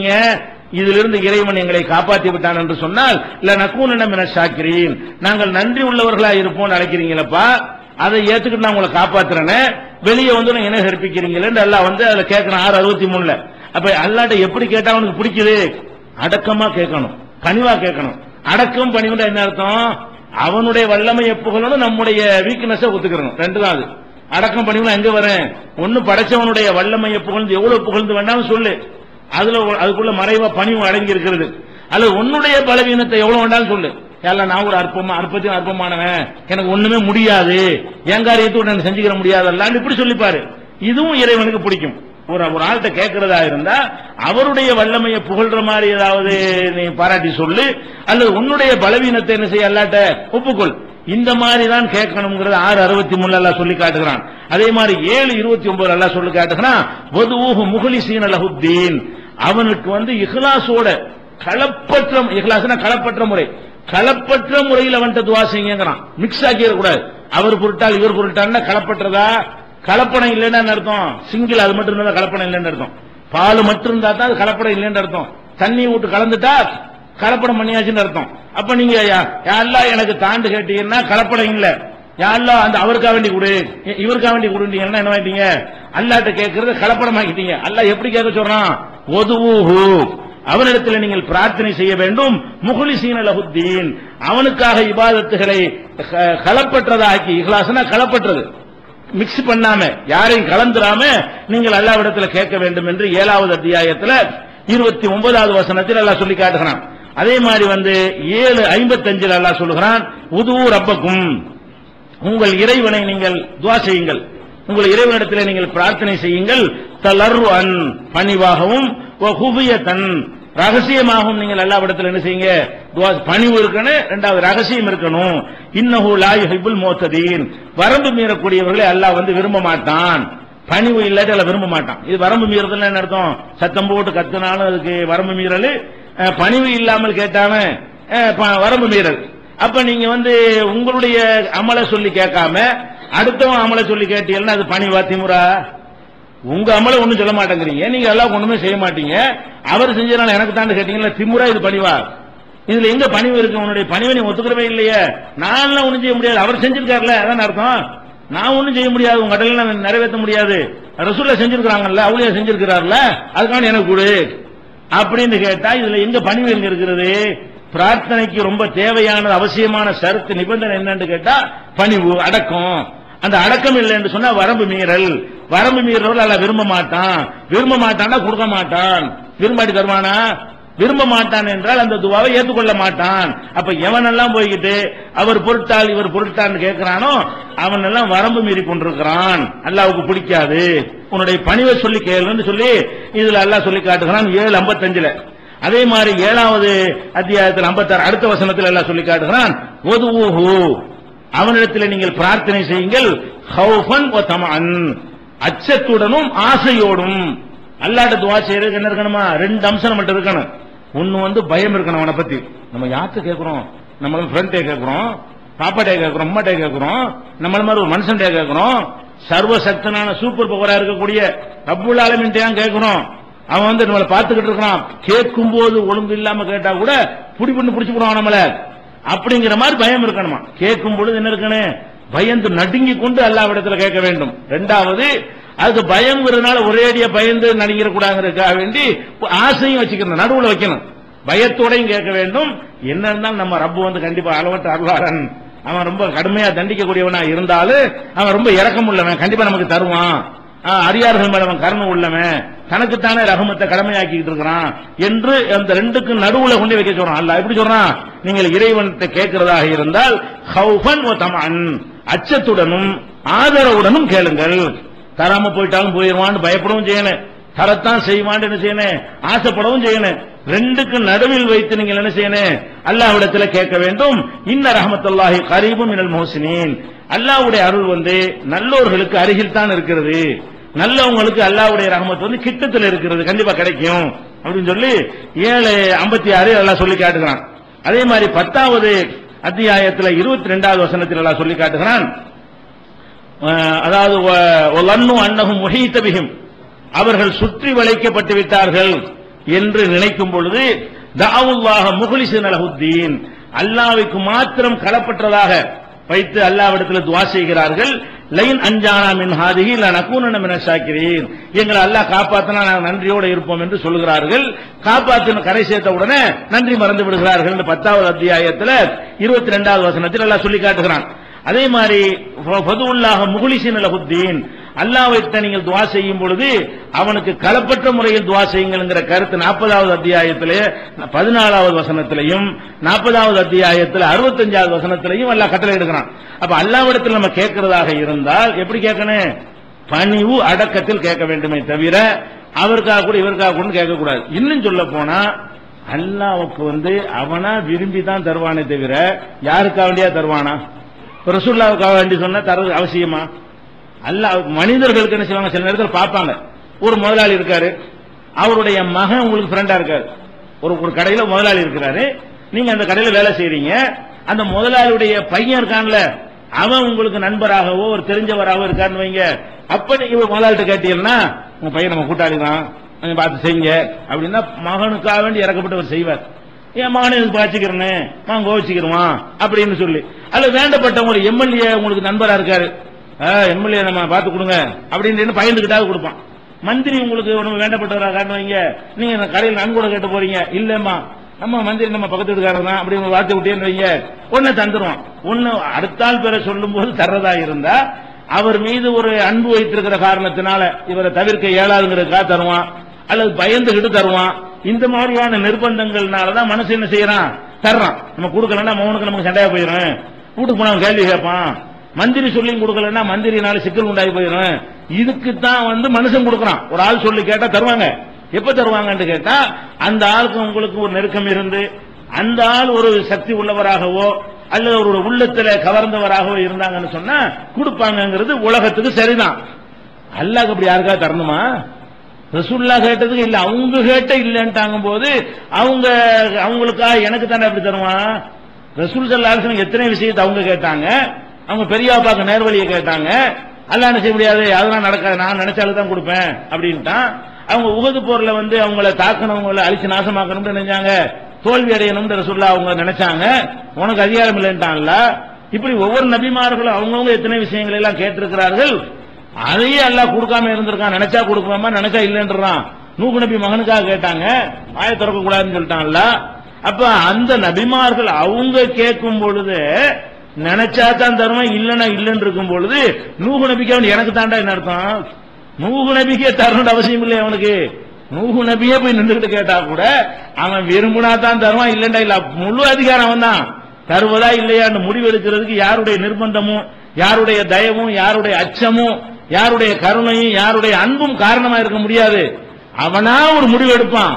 நீங்க இதிலிருந்து இறைவன் எங்களை காப்பாற்றி விட்டான் என்று சொன்னால் இல்ல நக்கூன என ஷாக்கிரீன். நாங்கள் நன்றி உள்ளவர்களா இருப்போம் அழைக்கிறீங்களப்பா அதை ஏத்துக்கிட்டு நான் உங்களை காப்பாத்துறேன்னு வெளியே வந்து நான் என்ன கற்பிக்கிறீங்களேன்னு எல்லாம் வந்து அதுல கேட்கணும் ஆறு அறுபத்தி மூணுல அப்ப அல்லாட்ட எப்படி கேட்டா அவனுக்கு பிடிக்குது? அடக்கமா கேட்கணும் பணிவா கேட்கணும். அடக்கம் பணிவுண்டா என்ன அர்த்தம்? அவனுடைய வல்லமையை புகழணும் நம்முடைய வீக்னஸ் ஒத்துக்கிறணும். ரெண்டு தான் அது. அடக்கம் பணிவுனா எங்க வரேன்? ஒன்னு படைச்சவனுடைய வல்லமையை புகழ்ந்து எவ்வளவு புகழ்ந்து வேண்டாம் சொல்லு. அதுல அதுக்குள்ள மறைவா பணிவு அடங்கி இருக்கிறது அல்லது உன்னுடைய பலவீனத்தை எவ்வளவு வேண்டாலும் சொல்லு. எல்லாம் நான் ஒரு அற்பமா அற்பத்தையும் அற்பமானவன் எனக்கு ஒண்ணுமே முடியாது. என் காரியத்தை செஞ்சுக்கிற முடியாதல்லான்னு இப்படி சொல்லிப்பாரு. இதுவும் இறைவனுக்கு பிடிக்கும். ஒரு ஒரு ஆள்கிட்ட கேட்கறதா இருந்தா அவருடைய வல்லமையை புகழ்ற மாதிரி ஏதாவது நீ பாராட்டி சொல்லு. அல்லது உன்னுடைய பலவீனத்தை என்ன செய்ய அல்லாட்ட ஒப்புக்கொள். இந்த மாதிரி தான் கேட்கணுங்கிறது ஆறு அறுபத்தி மூணு எல்லாம் சொல்லி காட்டுகிறான். அதே மாதிரி ஏழு இருபத்தி ஒன்பது எல்லாம் சொல்லி காட்டுகிறான் முகலி சீன அலஹுத்தீன் அவனுக்கு வந்து இஹ்லாசோட களப்பற்ற இஹ்லாஸ்னா களப்பற்ற முறை. களப்பற்ற முறையில் அவன்கிட்ட துவா செய்யுங்கிறான். மிக்ஸ் ஆக்கிட கூடாது அவர் பொருட்டால் இவர் பொருட்டான்னா களப்பற்றதா? கலப்படம் இல்லைன்னு அர்த்தம்? சிங்கிள் அது மட்டும் இருந்தா கலப்படம் இல்லைன்னு அர்த்தம். பால் மட்டும் இருந்தா தான் அது கலப்படம் இல்லைன்னு அர்த்தம். தண்ணி விட்டு கலந்துட்டா கலப்படம் பண்ணியாச்சுன்னு அர்த்தம். அப்ப நீங்க யாரெல்லாம் எனக்கு தாண்டு கேட்டீங்கன்னா கலப்படம் இல்ல. யாரெல்லாம் அந்த அவருக்கா வேண்டி கொடு. இ- இவருக்கா வேண்டி கொடுத்தீங்கன்னா என்ன வாங்கிட்டீங்க அல்லாட்ட கேட்கறது கலப்படமாக்கிட்டீங்க அல்ல எப்படி கேட்க சொல்றான்? ஒதுவூஹு. அவனிடத்தில் நீங்கள் பிரார்த்தனை செய்ய வேண்டும். முகுலிசீன லகுத்தீன் அவனுக்காக இபாதத்துகளை க- களப்பற்றதாக்கி இஹ்லாஸ்னா களப்பற்றது. மிக்ஸ் பண்ணாம யாரையும் கலந்துராம நீங்கள் அல்லாவிடத்துல கேட்க வேண்டும் என்று ஏழாவது அத்தியாயத்துல இருபத்தி ஒன்பதாவது வசனத்தில் அல்லா சொல்லி காட்டுகிறான். அதே மாதிரி வந்து ஏழு ஐம்பத்தஞ்சில் அல்லா சொல்லுகிறான் உதூ ரப்பக்கும். உங்கள் இறைவனை நீங்கள் துவா செய்யுங்கள். உங்கள் இறைவனிடத்தில் நீங்கள் பிரார்த்தனை செய்யுங்கள். தளர்வு அன் பணிவாகவும் தன் ரகசியமாகவும் நீங்கள் அல்லாவிடத்தில் என்ன செய்யுங்க? பணிவு இருக்கணும் ரெண்டாவது ரகசியம் இருக்கணும். இன்னஹு லாய் ஹிபுல் மோத்ததீன். வரம்பு மீறக்கூடியவர்களை அல்லாஹ் வந்து விரும்ப மாட்டான். பணிவு இல்லாத அதில் விரும்ப மாட்டான். இது வரம்பு மீறதுல என்ன அர்த்தம்? சத்தம் போட்டு கத்துனாலும் அதுக்கு வரம்பு மீறல். பணிவு இல்லாமல் கேட்டாம வரம்பு மீறல். அப்ப நீங்க வந்து உங்களுடைய அமலை சொல்லி கேட்காம அடுத்தவன் அமலை சொல்லி கேட்டீங்கன்னா அது பணிவா திமுறா உங்க அமலை ஒண்ணும் சொல்ல மாட்டேங்கிறீங்க. நீங்க எல்லாம் ஒண்ணுமே செய்ய மாட்டீங்க. அவர் செஞ்சதுனால எனக்கு தான் கேட்டீங்களா திமுறா இது பணிவா? இதுல எங்க பணிவு இருக்கு? உன்னுடைய பணிவை நீ ஒத்துக்கிறவே இல்லையே. நான் ஒண்ணும் செய்ய முடியாது. அவர் செஞ்சிருக்காருல அதான் அர்த்தம்? நான் ஒண்ணும் செய்ய முடியாது. உங்க கடையில நான் நிறைவேற்ற முடியாது. ரசூல்ல செஞ்சிருக்கிறாங்கல்ல அவளையே செஞ்சிருக்கிறாருல்ல. அதுக்கான எனக்கு கொடு. அப்படின்னு கேட்டா இதுல எங்க பணிவு எங்க இருக்கிறது? பிரார்த்தனைக்கு ரொம்ப தேவையானது அவசியமான சரத்து நிபந்தனை என்னன்னு கேட்டா பணிவு அடக்கம். அந்த அடக்கம் இல்லை என்று சொன்னா வரம்பு மீறல். வரம்பு மீறல் அல்ல விரும்ப மாட்டான். விரும்ப மாட்டான்னா கொடுக்க மாட்டான். விரும்பாடி தருவானா? விரும்ப மாட்டான் என்றால் அந்த துவாவை ஏற்றுக்கொள்ள மாட்டான். அப்ப எவனெல்லாம் போய்கிட்டு அவர் பொருட்டால் இவர் பொருட்டான்னு கேட்கிறானோ அவன் எல்லாம் வரம்பு மீறி கொண்டிருக்கிறான். அல்லாவுக்கு பிடிக்காது. உன்னுடைய பணிவை சொல்லி கேளுன்னு சொல்லி இதுல அல்லாஹ் சொல்லி காட்டுகிறான் ஏழு ஐம்பத்தஞ்சுல. அதே மாதிரி ஏழாவது அத்தியாயத்தில் ஐம்பத்தாறு அடுத்த வசனத்தில் எல்லாம் சொல்லி காட்டுகிறான் ஒதுவூஹு அவனிடத்தில் நீங்கள் பிரார்த்தனை செய்யுங்கள். ஹவுஃபன் அச்சத்துடனும் ஆசையோடும். அல்லாட்ட துவா செய்யறதுக்கு என்ன இருக்கணுமா? ரெண்டு அம்சம் நம்மகிட்ட இருக்கணும். ஒன்னு வந்து பயம் இருக்கணும் அவனை பத்தி. நம்ம யார்கிட்ட கேட்கிறோம் நம்ம ஃப்ரெண்டே கேட்கிறோம் பாப்பாட்டே கேட்கிறோம் அம்மாட்டே கேட்கிறோம் நம்மள மாதிரி ஒரு மனுஷன்டே கேட்கிறோம் சர்வ சக்தனான சூப்பர் பவரா இருக்கக்கூடிய ரப்புல் ஆலமின்ட்டே கேட்கிறோம் அவன் வந்து நம்மளை பார்த்துக்கிட்டு இருக்கிறான். கேட்கும் போது ஒழுங்கு இல்லாம கேட்டா கூட புடி பண்ணு புடிச்சுக்கிறான் போடுவான் நம்மள. அப்படிங்கிற மாதிரி பயம் இருக்கணுமா? கேட்கும் பொழுது என்ன இருக்கணும் பயந்து நடுங்கி கொண்டு அல்லாவிடத்துல கேட்க வேண்டும். ரெண்டாவது அதுக்கு பயங்கிறதுனால ஒரேடியா பயந்து நடுங்கிடக்கூடாங்கிறதுக்காக வேண்டி ஆசையும் வச்சுக்கணும் நடுவில் வைக்கணும். பயத்தோடையும் கேட்க வேண்டும். என்ன இருந்தாலும் நம்ம ரப்பு வந்து கண்டிப்பா அளவற்ற அருளாளன். அவன் ரொம்ப கடுமையா தண்டிக்கக்கூடியவனா இருந்தாலும் அவன் ரொம்ப இறக்கம் உள்ளவன் கண்டிப்பா நமக்கு தருவான். அரியார்கள் மேல அவன் கருணை உள்ளவன். தனக்குத்தானே ரகமத்தை கடமையாக்கிட்டு இருக்கிறான் என்று அந்த ரெண்டுக்கும் நடுவுல கொண்டு வைக்க சொல்றான். அல்ல எப்படி சொல்றான்? நீங்கள் இறைவனத்தை கேட்கிறதாக இருந்தால் ஹவுஃபன் வ அச்சத்துடனும் ஆதரவுடனும் கேளுங்கள். தராம போயிட்டாலும் போயிருவான்னு பயப்படவும் செய்யணும் தரத்தான் செய்வான்னு என்ன செய்யணும் ஆசைப்படவும் செய்யணும் ரெண்டுக்கு நடுவில் வைத்து நீங்கள் என்ன செய்யணும் அல்லாஹ்விடத்துல கேட்க வேண்டும். இன்ன ரஹமத்துல்லாஹி கரீபும் மினல் முஹ்சினீன். அல்லாஹ்வுடைய அருள் வந்து நல்லோர்களுக்கு அருகில் தான் இருக்கிறது. நல்லவங்களுக்கு அல்லாஹ்வுடைய ரஹமத் வந்து கிட்டத்தில் இருக்கிறது. கண்டிப்பா கிடைக்கும். அப்படின்னு சொல்லி ஏழு ஐம்பத்தி ஆறு எல்லாம் சொல்லி காட்டுகிறான். அதே மாதிரி பத்தாவது அத்தியாயத்தில் இருபத்தி ரெண்டாவது வசனத்தில் எல்லாம் சொல்லி காட்டுகிறான். அஹ், அதாவது அன்னகும் முஹீத்த அவர்கள் சுற்றி வளைக்கப்பட்டு விட்டார்கள் என்று நினைக்கும் பொழுது தாவுல்லாக முகலிசு நலகுத்தீன் அல்லாவுக்கு மாத்திரம் களப்பற்றதாக வைத்து அல்லாவிடத்தில் துவா செய்கிறார்கள். லைன் அஞ்சானா மின் ஹாதிகி இல்ல நக்கூன மின ஷாக்கிரீன். எங்களை அல்லாஹ் காப்பாத்தினா நாங்கள் நன்றியோடு இருப்போம் என்று சொல்கிறார்கள். காப்பாத்தின கரை சேர்த்த உடனே நன்றி மறந்து விடுகிறார்கள் இந்த பத்தாவது அத்தியாயத்தில் இருபத்தி ரெண்டாவது வசனத்தில் நல்லா சொல்லி காட்டுகிறான். அதே மாதிரி முகுலிசின் அலகுத்தீன் அல்லாஹ்வை நீங்கள் துவா செய்யும் பொழுது அவனுக்கு களப்பற்ற முறையில் துவா செய்யுங்கிற கருத்து நாற்பதாவது அத்தியாயத்திலே பதினாலாவது வசனத்திலையும் நாற்பதாவது அத்தியாயத்தில் அறுபத்தஞ்சாவது வசனத்திலையும் அல்லாஹ் கட்டளை எடுக்கிறான். அப்ப அல்லாவிடத்தில் நம்ம கேட்கிறதாக இருந்தால் எப்படி கேட்கணும்? பணிவு அடக்கத்தில் கேட்க வேண்டுமே தவிர அவருக்காக கூட இவருக்காக கூட கேட்கக்கூடாது. இன்னும் சொல்ல போனா அல்லாவுக்கு வந்து அவனா விரும்பி தான் தருவானே தவிர யாருக்காக வேண்டியா தருவானா? ரசுல்லாவுக்காக வேண்டி சொன்னா தர அவசியமா? அல்ல மனிதர்களுக்கு என்ன செய்வாங்க சில நேரத்தில் பார்ப்பாங்க. ஒரு முதலாளி இருக்காரு. அவருடைய மகன் உங்களுக்கு ஃப்ரெண்டா இருக்காரு. ஒரு ஒரு கடையில முதலாளி இருக்கிறாரு. நீங்க அந்த கடையில வேலை செய்றீங்க. அந்த முதலாளியுடைய பையன் இருக்கான்ல அவன் உங்களுக்கு நண்பராகவோ ஒரு தெரிஞ்சவராகவோ இருக்காருன்னு வைங்க. அப்ப நீங்க முதலாளிட்ட கேட்டீங்கன்னா உங்க பையன் நம்ம கூட்டாளி தான் கொஞ்சம் பார்த்து செய்யுங்க. அப்படின்னா மகனுக்காக வேண்டி இறக்கப்பட்டவர் செய்வார். என் மகனை எனக்கு பாய்ச்சிக்கிறேன்னு நான் கோவிச்சுக்கிறோம் அப்படின்னு சொல்லி. அல்ல வேண்டப்பட்டவங்க எம்எல்ஏ உங்களுக்கு நண்பரா இருக்காரு. எம்எல்ஏ நம்ம பார்த்து கொடுங்க. அப்படின்னு பயந்துகிட்டாவது கொடுப்பான். மந்திரி உங்களுக்கு ஒண்ணு வேண்டப்பட்டவரா காட்டுவீங்க நீங்க இந்த கடையில் நன்கூட கேட்டு போறீங்க. இல்லம்மா நம்ம மந்திரி நம்ம பக்கத்து வீட்டுக்காரர் தான் அப்படி உங்க வார்த்தை விட்டேன்னு வைங்க. ஒன்னு தந்துருவான். ஒன்னு அடுத்தால் பேரை சொல்லும் போது தர்றதா இருந்தா அவர் மீது ஒரு அன்பு வைத்திருக்கிற காரணத்தினால இவரை தவிர்க்க இயலாதுங்கிறதுக்காக தருவான். அல்லது பயந்துகிட்டு தருவான். இந்த மாதிரியான நிர்பந்தங்கள்னாலதான் மனசு என்ன செய்யறான்? தர்றான். நம்ம கொடுக்கலன்னா மௌனுக்கு நமக்கு சண்டையா போயிடும் வீட்டுக்கு போனவன் கேள்வி கேட்பான். மந்திரி சொல்லி கொடுக்கலன்னா மந்திரினால சிக்கல் உண்டாகி போயிடும். இதுக்கு தான் வந்து மனுஷன் கொடுக்கறான். ஒரு ஆள் சொல்லி கேட்டா தருவாங்க. எப்ப தருவாங்கன்னு கேட்டா அந்த ஆளுக்கு உங்களுக்கு ஒரு நெருக்கம் இருந்து அந்த ஆள் ஒரு சக்தி உள்ளவராகவோ அல்லது ஒரு உள்ளத்துல கவர்ந்தவராகவோ இருந்தாங்கன்னு சொன்னா கொடுப்பாங்கங்கிறது உலகத்துக்கு சரிதான். அல்லாஹ் அப்படி யாருக்கா தரணுமா? ரசூல்லா கேட்டதுக்கு இல்ல. அவங்க கேட்ட இல்லன்ட்டாங்க போது அவங்க அவங்களுக்கா எனக்கு தானே அப்படி தருவான்? ரசூல் சல்லாசன் எத்தனை விஷயத்தை அவங்க கேட்டாங்க? அவங்க பெரியாப்பாக்கு நேர்வழியை கேட்டாங்க. அல்ல என்ன செய்ய முடியாது? அதெல்லாம் நடக்காது. நான் நினைச்சாலும் தான் கொடுப்பேன் அப்படின்ட்டான். அவங்க உகது போர்ல வந்து அவங்கள தாக்கணவங்களை அழிச்சு நாசமாக்கணும்னு நினைச்சாங்க தோல்வி அடையணும்ன்ற சொல்ல அவங்க நினைச்சாங்க. உனக்கு அதிகாரம் இல்லைன்ட்டான்ல. இப்படி ஒவ்வொரு நபிமார்களும் அவங்கவுங்க எத்தனை விஷயங்களை எல்லாம் கேட்டிருக்கிறார்கள்? அதையே எல்லாம் கொடுக்காம இருந்திருக்கான். நினைச்சா கொடுக்காம நினைச்சா இல்லைன்றான். நூகு நபி மகனுக்காக கேட்டாங்க. வாய திறக்க கூடாதுன்னு சொல்லிட்டான்ல. அப்ப அந்த நபிமார்கள் அவங்க கேட்கும் பொழுது நினைச்சா தான் தருவான் இல்லைன்னா இல்லைன்னு இருக்கும் பொழுது நூகு நபிக்கு அவன் எனக்கு தாண்டா என்ன அர்த்தம்? நூகு நபிக்கே தரணும்னு அவசியம் இல்லை அவனுக்கு? நூகு நபியே போய் நின்றுகிட்டு கேட்டா கூட அவன் விரும்பினா தான் தருவான் இல்லைண்டா இல்ல. முழு அதிகாரம் அவன் தான் தருவதா இல்லையான்னு முடிவெடுக்கிறதுக்கு யாருடைய நிர்பந்தமும் யாருடைய தயவும் யாருடைய அச்சமும் யாருடைய கருணையும் யாருடைய அன்பும் காரணமா இருக்க முடியாது. அவனா ஒரு முடிவு எடுப்பான்.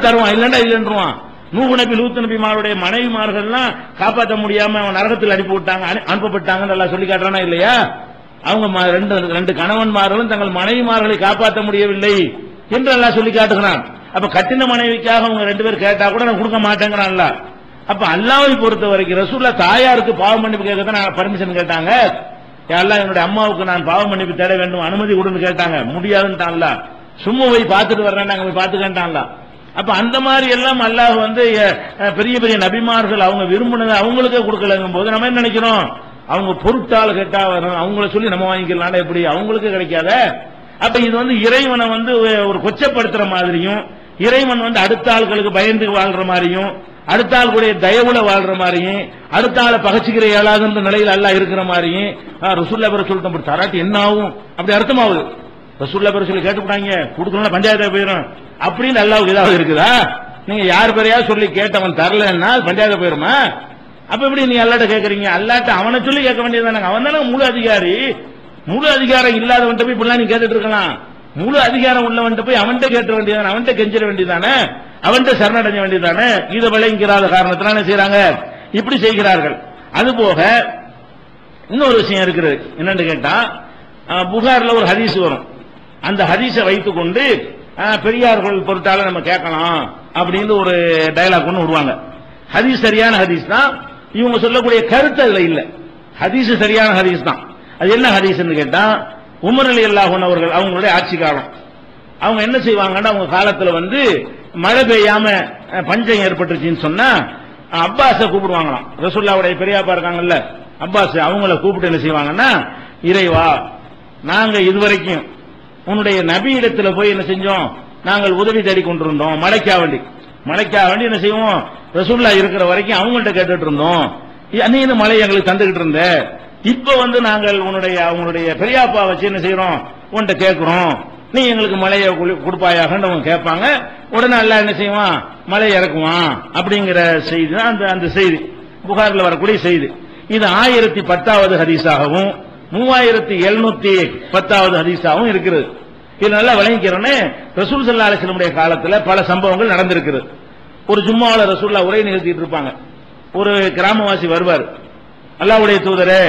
தருவான் இல்லைண்டா இல்லைன்றான் நூகு நபி லூத்து நபிமாருடைய மனைவிமார்கள்லாம் காப்பாற்ற முடியாம அவன் நரகத்தில் அனுப்பி விட்டாங்க அனு- அனுப்பப்பட்டாங்கன்னு சொல்லி காட்டுறானா இல்லையா? அவங்க ம- ரெண்டு ரெண்டு கணவன்மார்களும் தங்கள் மனைவிமார்களை காப்பாற்ற முடியவில்லை என்று எல்லாம் சொல்லி காட்டுகிறான். அப்ப கட்டின மனைவிக்காக அவங்க ரெண்டு பேர் கேட்டா கூட நான் கொடுக்க மாட்டேங்கிறான்ல. அப்ப அல்லாவை பொறுத்த வரைக்கும் ரசூல்லா தாயாருக்கு பாவம் மன்னிப்பு கேட்க தான் பர்மிஷன் கேட்டாங்க. எல்லாம் என்னுடைய அம்மாவுக்கு நான் பாவம் மன்னிப்பு தேட வேண்டும் அனுமதி கொடுன்னு கேட்டாங்க. முடியாதுன்ட்டான்ல. சும்மா போய் பார்த்துட்டு வர்றேன் நாங்க போய் பார்த்துக்கன்ட்டான்ல அப்ப அந்த மாதிரி எல்லாம் அல்லாஹ் வந்து பெரிய பெரிய நபிமார்கள் அவங்க விரும்பினதை அவங்களுக்கே கொடுக்கலங்கும் போது நம்ம என்ன நினைக்கிறோம்? அவங்க பொருட்டால் கேட்டா வரும். அவங்கள சொல்லி நம்ம வாங்கிக்கலாம் எப்படி? அவங்களுக்கு கிடைக்காத? அப்ப இது வந்து இறைவனை வந்து ஒரு கொச்சப்படுத்துற மாதிரியும் இறைவன் வந்து அடுத்த ஆள்களுக்கு பயந்து வாழ்ற மாதிரியும் அடுத்த ஆளுடைய தயவுல வாழ்ற மாதிரியும் அடுத்த ஆளை பகச்சிக்கிற இயலாதுன்ற நிலையில் எல்லாம் இருக்கிற மாதிரியும் ரசுல்லா பேர சொல்லிட்டு தராட்டி என்ன ஆகும் அப்படி அர்த்தமாகுது ரசுல்லா பேர சொல்லி கேட்டுக்கிட்டாங்க கொடுக்கணும்னா பஞ்சாயத்தை போயிடும் அப்படின்னு அல்லாவுக்கு ஏதாவது இருக்குதா? நீங்க யார் பேரையா சொல்லி கேட்டவன் தரலன்னா பஞ்சாயத்து போயிருமா? அப்ப எப்படி நீ அல்லாட்ட கேக்குறீங்க? அல்லாட்ட அவனை சொல்லி கேட்க வேண்டியதுதானே அவன் தானே முழு அதிகாரி. முழு அதிகாரம் இல்லாதவன்ட்ட போய் இப்படிலாம் நீ கேட்டுட்டு இருக்கலாம். முழு அதிகாரம் உள்ளவன்ட்ட போய் அவன்கிட்ட கேட்ட வேண்டியதானே அவன்கிட்ட கெஞ்சிட வேண்டியதானே அவன்கிட்ட சரணடைஞ்ச வேண்டியதானே இதை விளைங்கிறாத காரணத்தினால என்ன செய்யறாங்க இப்படி செய்கிறார்கள். அதுபோக இன்னொரு விஷயம் இருக்குது. என்னன்னு கேட்டா புகார்ல ஒரு ஹதீஸ் வரும். அந்த ஹதீஸை வைத்துக்கொண்டு கொண்டு பெரியார்கள் பொறுத்தால நம்ம கேட்கலாம் அப்படின்னு ஒரு டயலாக் ஒன்று விடுவாங்க. ஹதீஸ் சரியான ஹதீஸ் தான். இவங்க சொல்லக்கூடிய கருத்து அதுல இல்ல. ஹதீஸ் சரியான ஹதீஸ் தான். அது என்ன ஹதீஸ்னு கேட்டா உமர் அலி அல்லாஹன் அவர்கள் அவங்களுடைய ஆட்சி காலம். அவங்க என்ன செய்வாங்கன்னா அவங்க காலத்துல வந்து மழை பெய்யாம பஞ்சம் ஏற்பட்டுச்சுன்னு சொன்னா அப்பாஸ கூப்பிடுவாங்களாம். ரசுல்லாவுடைய பெரியாப்பா இருக்காங்கல்ல அப்பாஸ் அவங்கள கூப்பிட்டு என்ன செய்வாங்கன்னா இறைவா நாங்க இதுவரைக்கும் உன்னுடைய நபி இடத்துல போய் என்ன செஞ்சோம்? நாங்கள் உதவி தேடி கொண்டிருந்தோம். மலைக்கா வேண்டி. மலைக்கா வேண்டி என்ன செய்வோம்? ரசூல்லா இருக்கிற வரைக்கும் அவங்கள்ட்ட கேட்டுட்டு இருந்தோம். நீ இந்த மலை எங்களுக்கு தந்துகிட்டு இருந்த. இப்ப வந்து நாங்கள் உன்னுடைய அவங்களுடைய பெரியாப்பா வச்சு என்ன செய்யறோம் உன்கிட்ட கேட்கிறோம் நீ எங்களுக்கு மலையை குளி- கொடுப்பாயாகன்னு அவங்க கேட்பாங்க. உடனே எல்லாம் என்ன செய்வான்? மலை இறக்குவான். அப்படிங்கிற செய்தி தான் அந்த அந்த செய்தி. புகாரில் வரக்கூடிய செய்தி. இது ஆயிரத்தி பத்தாவது ஹதீஸாகவும் மூவாயிரத்தி எழுநூத்தி பத்தாவது ஹதீஸாகவும் இருக்கிறது இது நல்லா விளங்கிக்கிறோன்னு ரசூல் சல்லா அலிஸ்லமுடைய காலத்தில் பல சம்பவங்கள் நடந்திருக்கிறது ஒரு ஜும்மாவில் ரசூல்லா உரை நிகழ்த்திட்டு இருப்பாங்க. ஒரு கிராமவாசி வருவார். அல்லாவுடைய தூதரே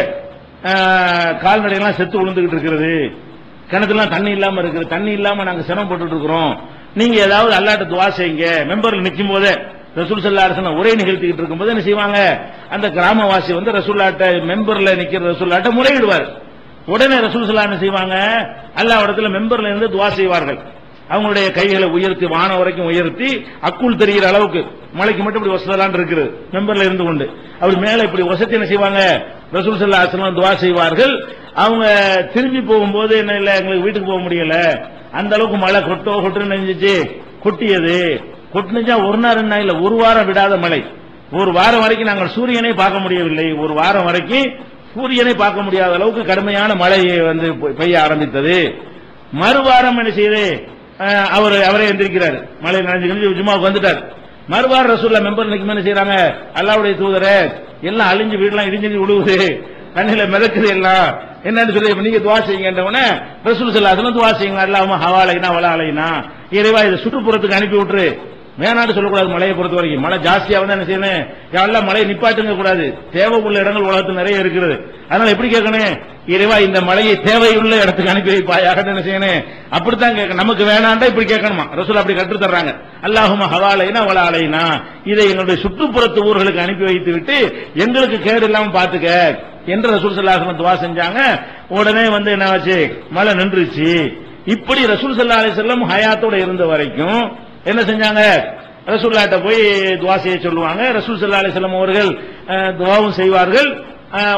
கால்நடைகள்லாம் செத்து விழுந்துகிட்டு இருக்கிறது. கிணத்துலாம் தண்ணி இல்லாம இருக்குது. தண்ணி இல்லாம நாங்க சிரமப்பட்டு இருக்கிறோம். நீங்க ஏதாவது அல்லாட்ட துவா செய்யுங்க. மெம்பர்ல நிற்கும் போதே ரசூல் சல்லா அலிஸ்லாம் உரை நிகழ்த்திக்கிட்டு இருக்கும்போது என்ன செய்வாங்க? அந்த கிராமவாசி வந்து ரசூல்லாட்ட மெம்பர்ல நிக்கிற ரசூல்லாட்ட முறையிடுவார். உடனே ரசூல் சல்லா என்ன செய்வாங்க? அல்லா இடத்துல மெம்பர்ல இருந்து துவா செய்வார்கள். அவங்களுடைய கைகளை உயர்த்தி வானம் வரைக்கும் உயர்த்தி அக்குள் தெரிகிற அளவுக்கு மலைக்கு மட்டும் இப்படி வசதலான் இருக்குது மெம்பர்ல இருந்து கொண்டு. அவர் மேல இப்படி வசதி என்ன செய்வாங்க? ரசூல் சல்லா அலிஸ்லாம் துவா செய்வார்கள். அவங்க திரும்பி போகும்போது என்ன இல்ல எங்களுக்கு வீட்டுக்கு போக முடியல. அந்த அளவுக்கு மழை கொட்டோ கொட்டுன்னு நெஞ்சிச்சு. கொட்டியது. கொட்டுனுச்சா ஒரு நாள் என்ன இல்ல ஒரு வாரம் விடாத மழை. ஒரு வாரம் வரைக்கும் நாங்கள் சூரியனை பார்க்க முடியவில்லை. ஒரு வாரம் வரைக்கும் சூரியனை பார்க்க முடியாத அளவுக்கு கடுமையான மழை வந்து பெய்ய ஆரம்பித்தது. மறுவாரம் என்ன செய்து அவர் அவரே எந்திரிக்கிறார். மழை நனைஞ்சு நனைஞ்சு ஜும்மாவுக்கு வந்துட்டார். மறுவாரம் ரசூல்லா மெம்பர் நிற்கும் என்ன செய்யறாங்க அல்லாவுடைய தூதர எல்லாம் அழிஞ்சு வீடெல்லாம் இடிஞ்சு விழுவுது கண்ணில மிதக்குது எல்லாம். என்னன்னு சொல்லி இப்ப நீங்க துவா செய்யுங்கன்றவன ரசூல் சல்லாசலம் துவா செய்யுங்க. அல்லாம ஹவாலைனா வலாலைனா. இறைவா இதை சுற்றுப்புறத்துக்கு அனுப்பி விட்டுரு வேணான்னு சொல்லக்கூடாது மழையை பொறுத்த வரைக்கும் மழை ஜாஸ்தியா வந்து என்ன செய்யணும்? யாரெல்லாம் மழையை நிப்பாட்டுங்க கூடாது. தேவை உள்ள இடங்கள் உலகத்தில் நிறைய இருக்கிறது. அதனால எப்படி கேட்கணும்? இறைவா இந்த மழையை தேவையுள்ள இடத்துக்கு அனுப்பி வைப்பாயாக என்ன செய்யணும்? அப்படித்தான் கேட்க நமக்கு வேணாண்டா இப்படி கேட்கணுமா? ரசூல் அப்படி கற்று தர்றாங்க. அல்லாஹும ஹவாலைனா வலாலைனா இதை எங்களுடைய சுற்றுப்புறத்து ஊர்களுக்கு அனுப்பி வைத்து விட்டு எங்களுக்கு கேடு இல்லாம பாத்துக்க என்று ரசூல் சல்லாஹ் துவா செஞ்சாங்க. உடனே வந்து என்ன ஆச்சு? மழை நின்றுச்சு. இப்படி ரசூல் சல்லா அலிசல்லம் ஹயாத்தோட இருந்த வரைக்கும் என்ன செஞ்சாங்க? ரசூல்லாட்ட போய் துவா செய்ய சொல்லுவாங்க. ரசூல் சல்லா அலிசல்லம் அவர்கள் துவாவும் செய்வார்கள்.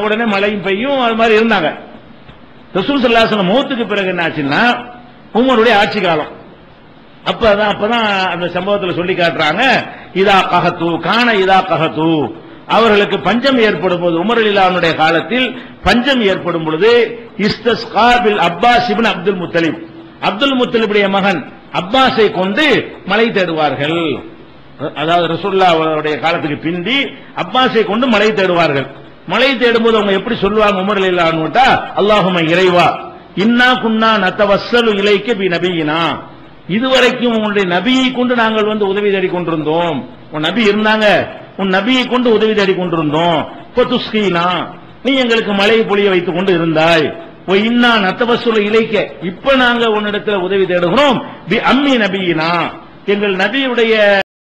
உடனே மழையும் பெய்யும் அது மாதிரி இருந்தாங்க. ரசூல் சல்லாஹ் மூத்துக்கு பிறகு என்ன ஆச்சுன்னா உமருடைய ஆட்சி காலம். அப்பதான் அப்பதான் அந்த சம்பவத்தில் சொல்லி காட்டுறாங்க இதா கஹத்து காண இதா கஹத்து. அவர்களுக்கு பஞ்சம் ஏற்படும் போது உமர் இல்லாவுடைய காலத்தில் பஞ்சம் ஏற்படும் பொழுது இஸ்தஸ் Qabil Abbas ibn Abdul Muttalib. Abdul முத்தலிபுடைய மகன் அப்பாஸை கொண்டு மலை தேடுவார்கள். அதாவது ரசுல்லாவுடைய அவருடைய காலத்துக்கு பிந்தி அப்பாஸை கொண்டு மலை தேடுவார்கள். மலை தேடும்போது அவங்க எப்படி சொல்லுவாங்க உமர் இல்லான்னு அல்லாஹும இறைவா இன்னா குன்னா நத்தவசலு இலைக்கு பி நபியினா. இதுவரைக்கும் உங்களுடைய நபியை கொண்டு நாங்கள் வந்து உதவி தேடி கொண்டிருந்தோம். உன் நபி இருந்தாங்க உன் நபியை கொண்டு உதவி தேடி கொண்டிருந்தோம். இப்ப துஸ்கீனா நீ எங்களுக்கு மழை பொழிய வைத்துக் கொண்டு இருந்தாய். இன்னா நத்தவசுல இலைக்க இப்ப நாங்க உன்னிடத்துல உதவி தேடுகிறோம். அம்மி நபியினா. எங்கள் நபியுடைய